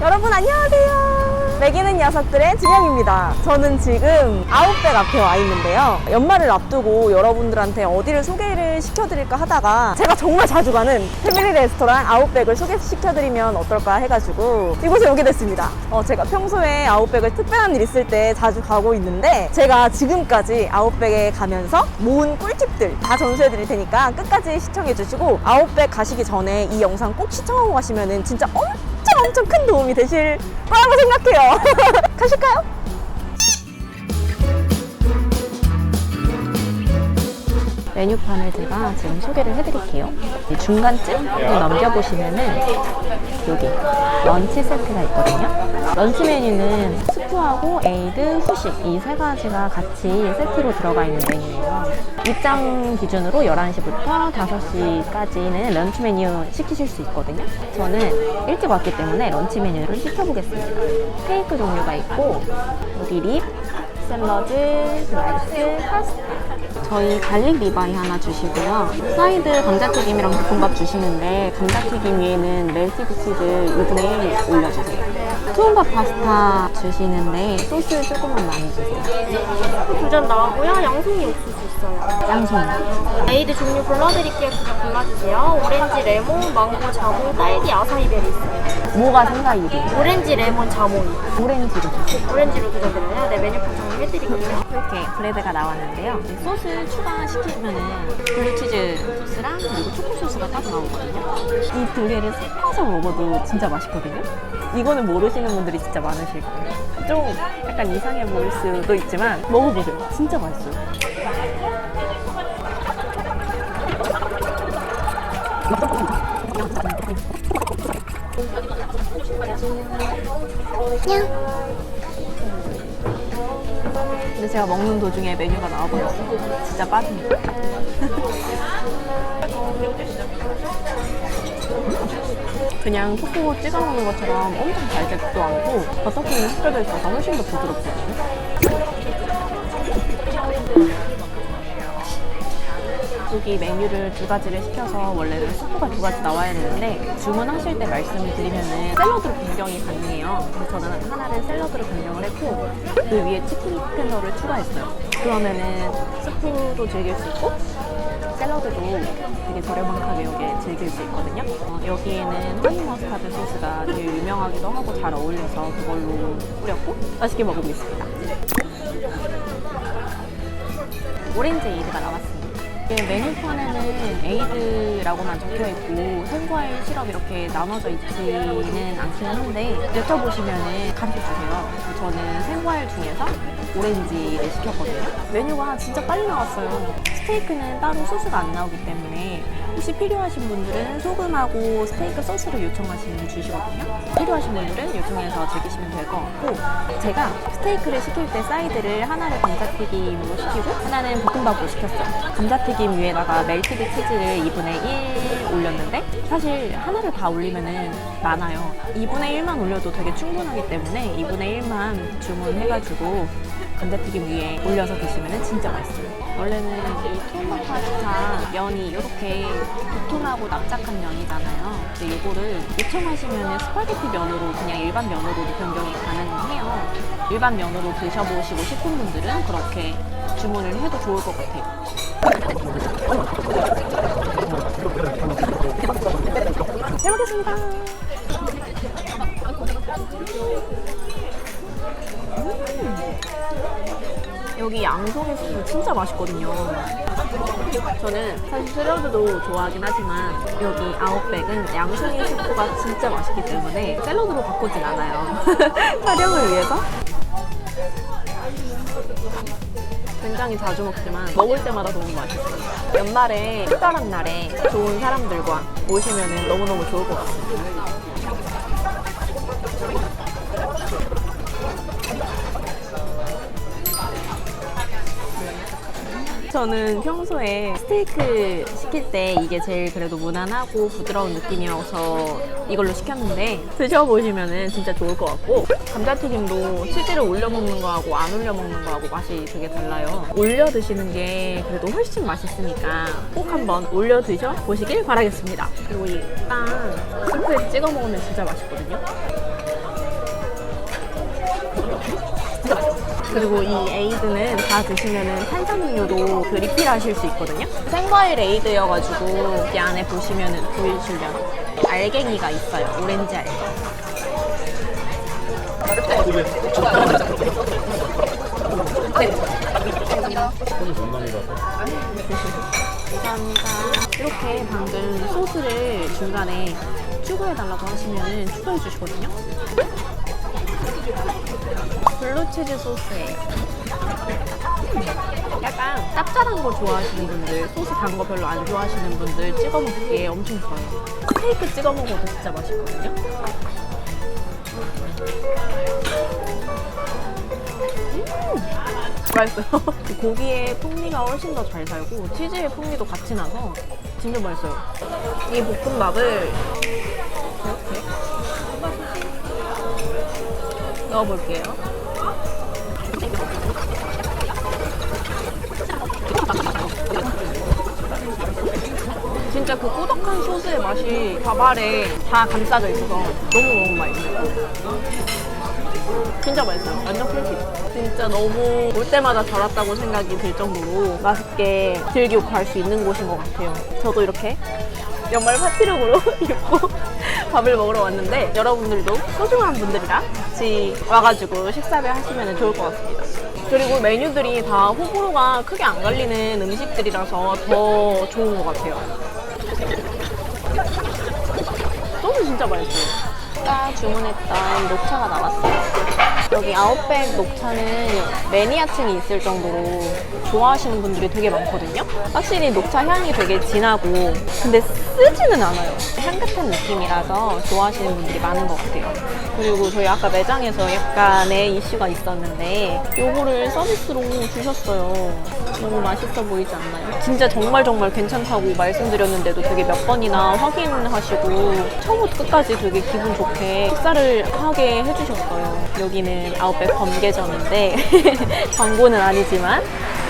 여러분 안녕하세요. 매기는 녀석들의 진영입니다. 저는 지금 아웃백 앞에 와 있는데요. 연말을 앞두고 여러분들한테 어디를 소개를 시켜드릴까 하다가 제가 정말 자주 가는 패밀리 레스토랑 아웃백을 소개시켜드리면 어떨까 해가지고 이곳에 오게 됐습니다. 어, 제가 평소에 아웃백을 특별한 일 있을 때 자주 가고 있는데 제가 지금까지 아웃백에 가면서 모은 꿀팁들 다 전수해드릴 테니까 끝까지 시청해주시고 아웃백 가시기 전에 이 영상 꼭 시청하고 가시면은 진짜 엄청 엄청 엄청 큰 도움이 되실 거라고 생각해요. 가실까요? 메뉴판을 제가 지금 소개를 해드릴게요. 이 중간쯤을 넘겨보시면은 여기 런치 세트가 있거든요. 런치 메뉴는 스프하고 에이드, 후식 이 세 가지가 같이 세트로 들어가 있는 메뉴예요. 입장 기준으로 11시부터 5시까지는 런치 메뉴 시키실 수 있거든요. 저는 일찍 왔기 때문에 런치 메뉴를 시켜보겠습니다. 스테이크 종류가 있고 여기 립, 샐러드, 라이스, 파스타. 저희 갈릭 리바이 하나 주시고요. 사이드 감자튀김이랑 볶음밥 주시는데 감자튀김 위에는 멜티드 치즈 2분의 1 올려주세요. 투움밥 파스타 주시는데 소스 조금만 많이 주세요. 두 잔 나오고요. 양송이 옥수수 있어요. 양손. 에이드 종류 골라드릴게요. 그냥 골라주세요. 오렌지, 레몬, 망고, 자몽, 딸기, 아사이베리 있어요. 뭐가 생각이고? 오렌지, 레몬, 자몽. 오렌지로. 오렌지로 두 잔 드려요. 네, 메뉴판 정리해드릴게요. 이렇게 브레드가 나왔는데요. 이 소스 추가시키면은 블루치즈 소스랑 그리고 초코 소스가 따로 나오거든요. 이 두 개를 섞어서 먹어도 진짜 맛있거든요. 이거는 모르시는 분들이 진짜 많으실 거예요. 좀 약간 이상해 보일 수도 있지만 먹어보세요. 진짜 맛있어요. 근데 제가 먹는 도중에 메뉴가 나와버렸어요. 진짜 빠집니다. 그냥 초코 찍어 먹는 것처럼 엄청 달겠도 않고 버터크림이 섞여져 있어서 훨씬 더 부드럽거든요. 여기 메뉴를 두 가지를 시켜서 원래는 수프가 두 가지 나와야 되는데 주문하실 때 말씀을 드리면은 샐러드로 변경이 가능해요. 그래서 저는 하나를 샐러드로 변경을 했고 그 위에 치킨 테너를 추가했어요. 그러면은 스프도 즐길 수 있고 샐러드도 되게 저렴하게 여기에 즐길 수 있거든요. 어, 여기에는 허니 머스타드 소스가 되게 유명하기도 하고 잘 어울려서 그걸로 뿌렸고 맛있게 먹고 있습니다. 오렌지 에이드가 나왔습니다. 이게 메뉴판에는 에이드라고만 적혀 있고 생과일 시럽 이렇게 나눠져 있지는 않기는 한데 여쭤보시면은 가르쳐 주세요. 저는 생과일 중에서 오렌지를 시켰거든요. 메뉴가 진짜 빨리 나왔어요. 스테이크는 따로 소스가 안 나오기 때문에 혹시 필요하신 분들은 소금하고 스테이크 소스를 요청하시면 주시거든요. 필요하신 분들은 요청해서 즐 기시면 될 것 같고 제가 스테이크를 시킬 때 사이드를 하나를 감자튀김으로 시키고 하나는 볶음밥으로 시켰어요. 감자튀김 위에다가 멜티드 치즈를 2분의 1 올렸는데 사실 하나를 다 올리면은 많아요. 2분의 1만 올려도 되게 충분하기 때문에 2분의 1만 주문해가지고 감자튀김 위에 올려서 드시면 진짜 맛있어요. 원래는 이 톰밥 파스타 면이 이렇게 도톰하고 납작한 면이잖아요. 근데 이거를 요청하시면 스파게티 면으로 그냥 일반 면으로도 변경이 가능해요. 일반 면으로 드셔보시고 싶은 분들은 그렇게 주문을 해도 좋을 것 같아요. 잘 먹겠습니다. 여기 양송이 소스 진짜 맛있거든요. 저는 사실 샐러드도 좋아하긴 하지만 여기 아웃백은 양송이 스프가 진짜 맛있기 때문에 샐러드로 바꾸진 않아요. 촬영을 위해서. 굉장히 자주 먹지만 먹을 때마다 너무 맛있어요. 연말에 특별한 날에 좋은 사람들과 오시면 너무너무 좋을 것 같습니다. 저는 평소에 스테이크 시킬 때 이게 제일 그래도 무난하고 부드러운 느낌이어서 이걸로 시켰는데 드셔보시면 진짜 좋을 것 같고 감자튀김도 치즈를 올려 먹는 거하고 안 올려 먹는 거하고 맛이 되게 달라요. 올려 드시는 게 그래도 훨씬 맛있으니까 꼭 한번 올려 드셔 보시길 바라겠습니다. 그리고 이 빵 스프에 찍어 먹으면 진짜 맛있거든요. 진짜 맛있어. 그리고 이 에이드는 다 드시면은 탄산음료도 그 리필하실 수 있거든요. 생과일 에이드여가지고 여기 안에 보시면은 보이시려나 알갱이가 있어요. 오렌지 알갱이. 감사합니다. 이렇게 방금 소스를 중간에 추가해달라고 하시면 추가해 주시거든요. 블루치즈 소스예요. 약간 짭짤한 거 좋아하시는 분들, 소스 단 거 별로 안 좋아하시는 분들 찍어 먹기에 엄청 좋아요. 스테이크 찍어 먹어도 진짜 맛있거든요. 음, 맛있어요. 그 고기의 풍미가 훨씬 더 잘 살고 치즈의 풍미도 같이 나서 진짜 맛있어요. 이 볶음밥을 이렇게 넣어볼게요. 진짜 그 꾸덕한 소스의 맛이 밥알에 다 감싸져 있어서 너무너무 맛있어요. 진짜 맛있어요. 완전 꿀팁. 진짜 너무 올 때마다 잘 왔다고 생각이 들 정도로 맛있게 즐기고 갈 수 있는 곳인 것 같아요. 저도 이렇게 연말 파티룩으로 입고 밥을 먹으러 왔는데 여러분들도 소중한 분들이랑 같이 와가지고 식사를 하시면 좋을 것 같습니다. 그리고 메뉴들이 다 호불호가 크게 안 갈리는 음식들이라서 더 좋은 것 같아요. 진짜 맛있어요. 아까 주문했던 녹차가 나왔어요. 여기 아웃백 녹차는 매니아층이 있을 정도로 좋아하시는 분들이 되게 많거든요. 확실히 녹차 향이 되게 진하고 근데 쓰지는 않아요. 향긋한 느낌이라서 좋아하시는 분들이 많은 것 같아요. 그리고 저희 아까 매장에서 약간의 이슈가 있었는데 요거를 서비스로 주셨어요. 너무 맛있어 보이지 않나요? 진짜 정말 정말 괜찮다고 말씀드렸는데도 되게 몇 번이나 확인하시고 처음부터 끝까지 되게 기분 좋게 식사를 하게 해주셨어요. 여기는 아웃백 번개점인데 광고는 아니지만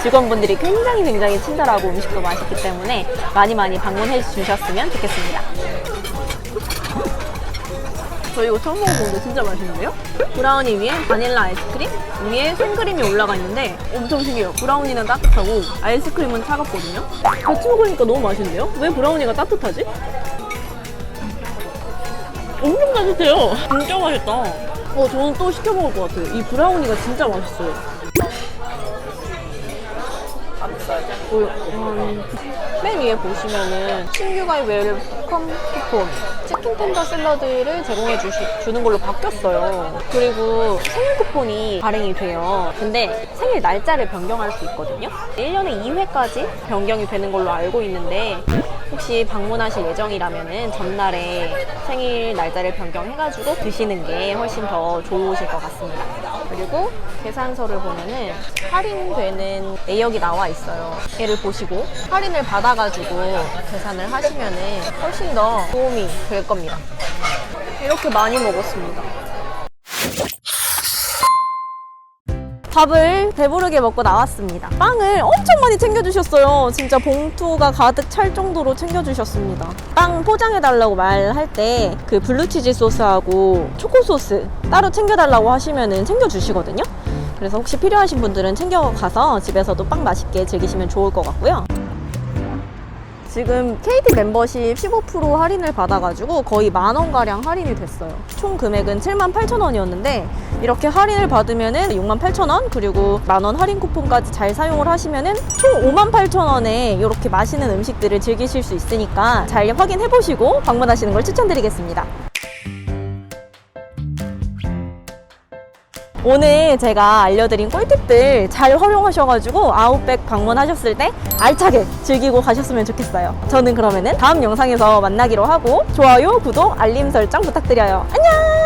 직원분들이 굉장히 굉장히 친절하고 음식도 맛있기 때문에 많이 많이 방문해 주셨으면 좋겠습니다. 저 이거 처음 먹어보는데 진짜 맛있는데요? 브라우니 위에 바닐라 아이스크림, 위에 생크림이 올라가 있는데 엄청 신기해요. 브라우니는 따뜻하고 아이스크림은 차갑거든요? 같이 먹으니까 너무 맛있는데요? 왜 브라우니가 따뜻하지? 엄청 따뜻해요. 진짜 맛있다. 어, 저는 또 시켜 먹을 것 같아요. 이 브라우니가 진짜 맛있어요. 뭐, 음, 맨 위에 보시면은 신규 가입 웰컴 쿠폰 치킨 텐더 샐러드를 제공해 주시, 주는 걸로 바뀌었어요. 그리고 생일 쿠폰이 발행이 돼요. 근데 생일 날짜를 변경할 수 있거든요. 1년에 2회까지 변경이 되는 걸로 알고 있는데 혹시 방문하실 예정이라면은 전날에 생일 날짜를 변경해가지고 드시는 게 훨씬 더 좋으실 것 같습니다. 그리고 계산서를 보면은 할인되는 내역이 나와 있어요. 얘를 보시고 할인을 받아가지고 계산을 하시면은 훨씬 더 도움이 될 겁니다. 이렇게 많이 먹었습니다. 밥을 배부르게 먹고 나왔습니다. 빵을 엄청 많이 챙겨주셨어요. 진짜 봉투가 가득 찰 정도로 챙겨주셨습니다. 빵 포장해달라고 말할 때 그 블루치즈 소스하고 초코 소스 따로 챙겨달라고 하시면은 챙겨주시거든요. 그래서 혹시 필요하신 분들은 챙겨가서 집에서도 빵 맛있게 즐기시면 좋을 것 같고요. 지금 KT 멤버십 15% 할인을 받아가지고 거의 만 원가량 할인이 됐어요. 총 금액은 7만 8천 원이었는데 이렇게 할인을 받으면은 6만 8천 원 그리고 만 원 할인 쿠폰까지 잘 사용을 하시면은 총 5만 8천 원에 이렇게 맛있는 음식들을 즐기실 수 있으니까 잘 확인해 보시고 방문하시는 걸 추천드리겠습니다. 오늘 제가 알려드린 꿀팁들 잘 활용하셔가지고 아웃백 방문하셨을 때 알차게 즐기고 가셨으면 좋겠어요. 저는 그러면은 다음 영상에서 만나기로 하고 좋아요, 구독, 알림 설정 부탁드려요. 안녕!